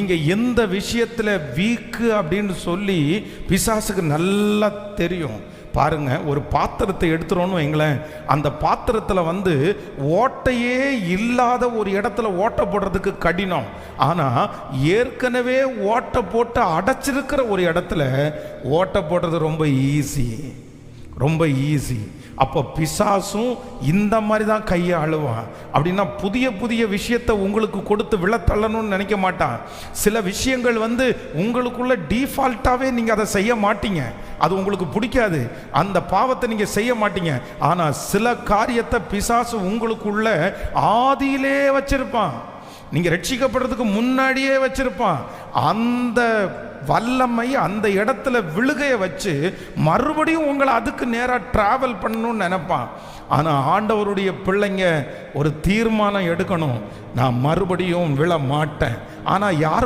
நீங்க எந்த விஷயத்துல வீக்கு அப்படின்னு சொல்லி பிசாசுக்கு நல்லா தெரியும். பாருங்க ஒரு பாத்திரத்தை எடுத்துறோன்னு வைங்களேன். அந்த பாத்திரத்தில் வந்து ஓட்டையே இல்லாத ஒரு இடத்துல ஓட்டை போடுறதுக்கு கடினம். ஆனால் ஏற்கனவே ஓட்டை போட்டு அடைச்சிருக்கிற ஒரு இடத்துல ஓட்டை போடுறது ரொம்ப ஈஸி ரொம்ப ஈஸி அப்போ பிசாசும் இந்த மாதிரி தான் கையை அழுவான். அப்படின்னா புதிய புதிய விஷயத்தை உங்களுக்கு கொடுத்து விழத்தள்ளணும்னு நினைக்க மாட்டான். சில விஷயங்கள் வந்து உங்களுக்குள்ள டீஃபால்ட்டாகவே நீங்கள் அதை செய்ய மாட்டீங்க. அது உங்களுக்கு பிடிக்காது. அந்த பாவத்தை நீங்கள் செய்ய மாட்டீங்க. ஆனால் சில காரியத்தை பிசாசு உங்களுக்குள்ள ஆதியிலே வச்சிருப்பான். நீங்க ரட்சிக்கப்படுறதுக்கு முன்னாடியே வச்சிருப்பான். அந்த வல்லமை அந்த இடத்துல விழுகைய வச்சு மறுபடியும் உங்களை அதுக்கு நேராக டிராவல் பண்ணணும்னு நினைப்பான். ஆனால் ஆண்டவருடைய பிள்ளைங்க ஒரு தீர்மானம் எடுக்கணும். நான் மறுபடியும் விழ மாட்டேன். ஆனால் யாரோ